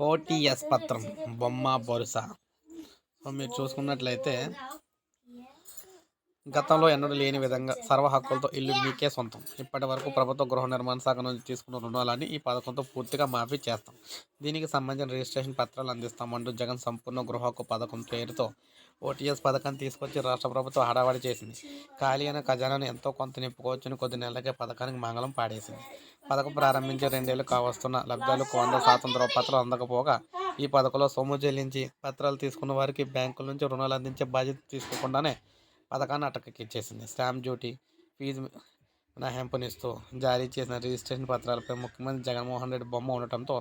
OTS పత్రం. బొమ్మ బొరుస. So మీరు చూసుకున్నట్లయితే గతంలో ఎన్నడూ లేని విధంగా సర్వ హక్కులతో ఇల్లు మీకే సొంతం. ఇప్పటి వరకు ప్రభుత్వ గృహ నిర్మాణ శాఖ నుంచి తీసుకున్న రుణాలని ఈ పథకంతో పూర్తిగా మాఫీ చేస్తాం. దీనికి సంబంధించిన రిజిస్ట్రేషన్ పత్రాలు అందిస్తామంటూ జగన్ సంపూర్ణ గృహ హక్కు పథకం పేరుతో ఓటీఎస్ పథకాన్ని తీసుకొచ్చి రాష్ట్ర ప్రభుత్వం హడావడి చేసింది. ఖాళీ అయిన ఖజానాను ఎంతో కొంత నింపుకోవచ్చుని కొద్ది నెలలకే పథకానికి మంగళం పాడేసింది. పథకం ప్రారంభించి రెండేళ్ళు కావస్తున్న లబ్ధాలకు వంద శాతం ధ్రువపత్రాలు అందకపోగా ఈ పథకంలో సొమ్ము చెల్లించి పత్రాలు తీసుకున్న వారికి బ్యాంకుల నుంచి రుణాలు అందించే బాధ్యత తీసుకోకుండానే పథకాన్ని అటకెక్కిచ్చేసింది. స్టాంప్ డ్యూటీ ఫీజు మినహాయింపునిస్తూ జారీ చేసిన రిజిస్ట్రేషన్ పత్రాలపై ముఖ్యమంత్రి జగన్మోహన్ రెడ్డి బొమ్మ ఉండటంతో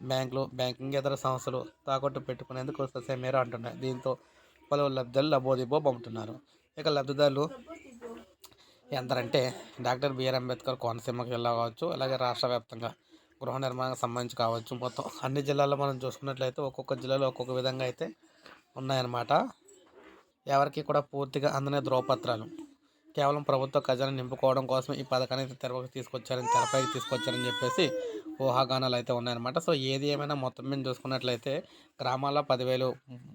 బ్యాంకులు బ్యాంకింగ్ ఇతర సంస్థలు తాకట్టు పెట్టుకునేందుకు ససేమేర అంటున్నాయి. దీంతో పలు లబ్ధాలు లబోదిబో బొమ్ముతున్నారు. ఇక లబ్ధిదారులు ఎందరంటే డాక్టర్ బిఆర్ అంబేద్కర్ కోనసీమకి జిల్లా కావచ్చు అలాగే రాష్ట్ర వ్యాప్తంగా గృహ నిర్మాణానికి సంబంధించి కావచ్చు. మొత్తం అన్ని జిల్లాల్లో మనం చూసుకున్నట్లయితే ఒక్కొక్క జిల్లాలో ఒక్కొక్క విధంగా అయితే ఉన్నాయన్నమాట. ఎవరికి కూడా పూర్తిగా అందనే ధ్రువపత్రాలు కేవలం ప్రభుత్వ ఖజానా నింపుకోవడం కోసం ఈ పథకాన్ని అయితే తెరపైకి తీసుకొచ్చారని తెరపైకి తీసుకొచ్చారని చెప్పేసి ఊహాగానాలు అయితే ఉన్నాయన్నమాట. సో ఏది ఏమైనా మొత్తం మీద చూసుకున్నట్లయితే గ్రామాల్లో పదివేలు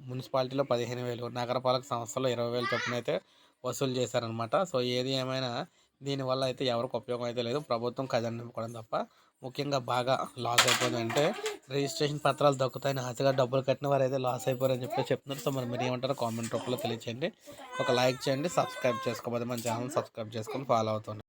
మున్సిపాలిటీలో పదిహేను వేలు నగరపాలక సంస్థలో ఇరవై వేలు చొప్పున అయితే వసూలు చేశారనమాట సో ఏది ఏమైనా దీనివల్ల అయితే ఎవరికి ఉపయోగం అయితే లేదు. ప్రభుత్వం ఖజానా నింపుకోవడం తప్ప ముఖ్యంగా బాగా లాస్ అయిపోయిందంటే రిజిస్ట్రేషన్ పత్రాలు దక్కుతాయని ఆశగా డబ్బులు కట్టిన వారు అయితే లాస్ అయిపోయారని చెప్పి చెప్తున్నారు. సో మరి మీరు ఏమంటారో కామెంట్ రూపంలో తెలియచేయండి. ఒక లైక్ చేయండి సబ్స్క్రైబ్ చేసుకోకపోతే మన ఛానల్ సబ్స్క్రైబ్ చేసుకొని ఫాలో అవుతుంది